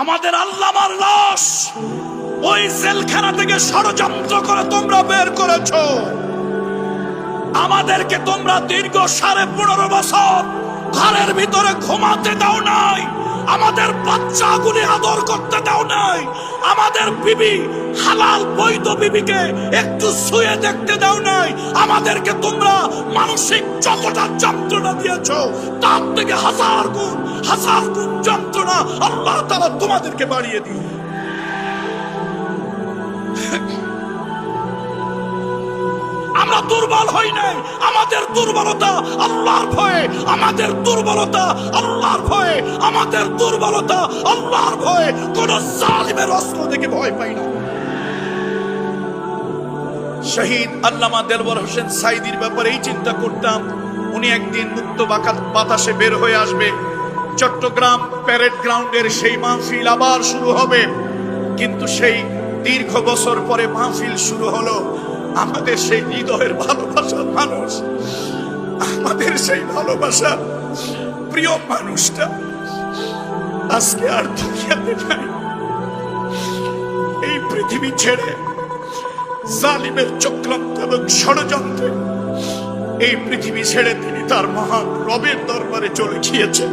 আমাদের আল্লামার লাশ। ওই জেলখানা থেকে ষড়যন্ত্র করে তোমরা বের করেছ। আমাদেরকে তোমরা দীর্ঘ সাড়ে পনেরো বছর ঘরের ভিতরে ঘুমাতে দাও নাই। আমাদের বাচ্চা গুলি আদর করতে দাও নাই। আমাদের বিবি, হালাল বৈধ বিবিকে একটু শুয়ে দেখতে দাও নাই। আমাদেরকে তোমরা মানসিক যতটা যন্ত্রণা দিয়েছ, তার থেকে হাজার গুণ হাজার গুণ যন্ত্রণা আল্লাহ তারা তোমাদেরকে বাড়িয়ে দিই আমরা দুর্বল হই নাই। আমাদের দুর্বলতা আল্লাহর ভয়ে, আমাদের দুর্বলতা আল্লাহর ভয়ে, আমাদের দুর্বলতা আল্লাহর ভয়ে। কোন জালিমের অস্ত্র দেখে ভয় পাই না। শহীদ আল্লামা দেলবর হোসেন সাইদির ব্যাপারে এই চিন্তা করতাম, উনি একদিন মুক্ত বাতাসে বের হয়ে আসবে। চট্টগ্রাম প্যারেড গ্রাউন্ডের সেই মাহফিল আবার শুরু হবে। কিন্তু সেই দীর্ঘ বছর পরে মাহফিল শুরু হলো। আমাদের সেই হৃদয়ের ভালোবাসার মানুষ, আমাদের সেই ভালোবাসা প্রিয় মানুষটা আজকে আর দুনিয়াতে নাই। এই পৃথিবী ছেড়ে জালিমের চক্রান্ত এবং ষড়যন্ত্রে এই পৃথিবী ছেড়ে তিনি তার মহান রবের দরবারে চলে গিয়েছেন।